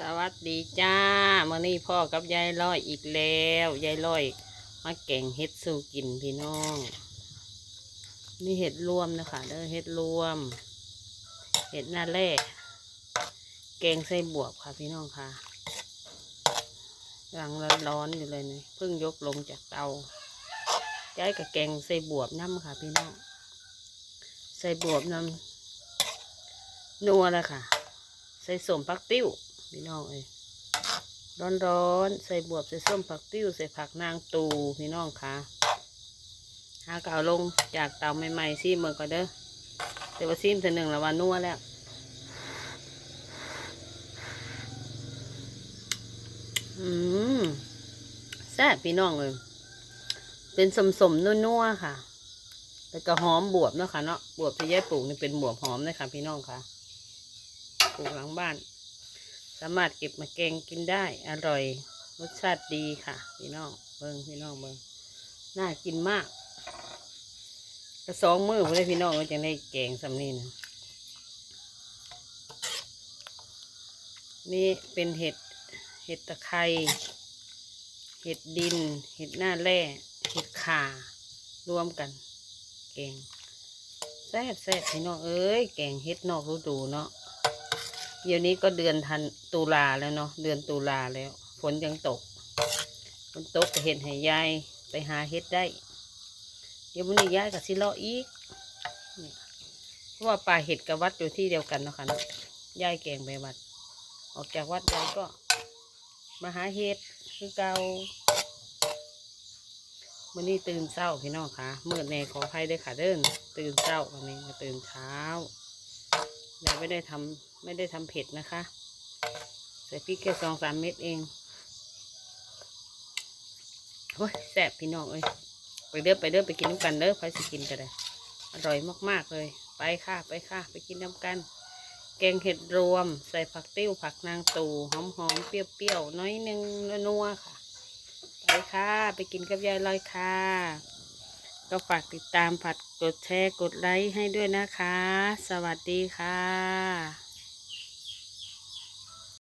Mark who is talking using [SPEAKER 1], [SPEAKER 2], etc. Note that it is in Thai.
[SPEAKER 1] สวัสดีจ้ามื่อนี้พ่อกับยายร้อยอีกแล้วยายร้อยมาแกงเฮ็ดสู่กินพี่น้องนี่เห็ดรวมนะคะเด้อเห็ดรวม เห็ดหน้าแร่แกงใส่บวบค่ะพี่น้องค่ะกำลังร้อนๆอยู่เลยเนี่ยเพิ่งยกลงจากเตาย้กับแกงใส่บวบน้ำค่ะพี่น้องใส่บวบน้ำนัวแล้วค่ะ ใส่สมผักติ้ว พี่น้องเอ้ยร้อนๆ ใส่บวบใส่ส้มผักติ้วใส่ผักนางตูพี่น้องค่ะหาเก่าลงจากเตาใหม่ๆซีเมื่อก็เด้อแต่ว่าซีมเธอหนึ่งแล้วว่านัวแล้วอืมแซ่บพี่น้องเลยเป็นสมสมนัวๆค่ะแล้วก็หอมบวบเนาะค่ะเนาะบวบที่ยายปลูกนี่เป็นบวบหอมเลยค่ะ พี่น้องค่ะปลูกหลังบ้านามารถเก็บมาแกงกินได้อร่อยรสชาติดีค่ะ พี่น้องเบิงพี่น้องเบิงน่ากินมากกระสองมือเพื่อพี่น้องก็จะได้แกงสำนีนะนี่เป็นเห็ดเห็ดตะไคร้เห็ดดิน เห็ดหน้าแร่เห็ดข่ารวมกัน แกงแซ่บแซ่บพี่น้องเอ้ยแกงเห็ดนอกฤดูเนาะ เดี๋ยวนี้ก็เดือนทันตุลาแล้วเนาะเดือนตุลาแล้ว ฝนยังตกฝนตกเห็นให้ยายไปหาเฮ็ดได้ เดี๋ยววันนี้ยายกับสิเลาะอีกเพราะว่าป่าเห็ดกับวัดอยู่ที่เดียวกันเนาะค่ะเนาะยายแกงไปวัด ออกจากวัดยายก็มาหาเห็ดคือเกาวันนี้ตื่นเช้าพี่น้องค่ะเมื่อแน่ขออภัยด้วยค่ะเดินตื่นเช้าวันนี้มาตื่นเช้า แล้วไม่ได้ทำไม่ได้ทำเผ็ดนะคะ ใส่พริกแค่สองสามเม็ดเองโอ้ยแซ่บพี่น้องเอ้ยไปเด้อไปเด้อไปกินน้ำกันเด้อไปสิกินกันเลยอร่อยมาก ๆ เลย ไปค่ะไปค่ะ ไปกินน้ำกัน แกงเห็ดรวม ใส่ผักติ้วผักนางตูหอมๆเปรี้ยวๆน้อยหนึงนัวๆค่ะ ไปค่ะ ไปกินกับยายลอยค่ะ ก็ฝากติดตามฝากกดแชร์กดไลค์ให้ด้วยนะคะ สวัสดีค่ะ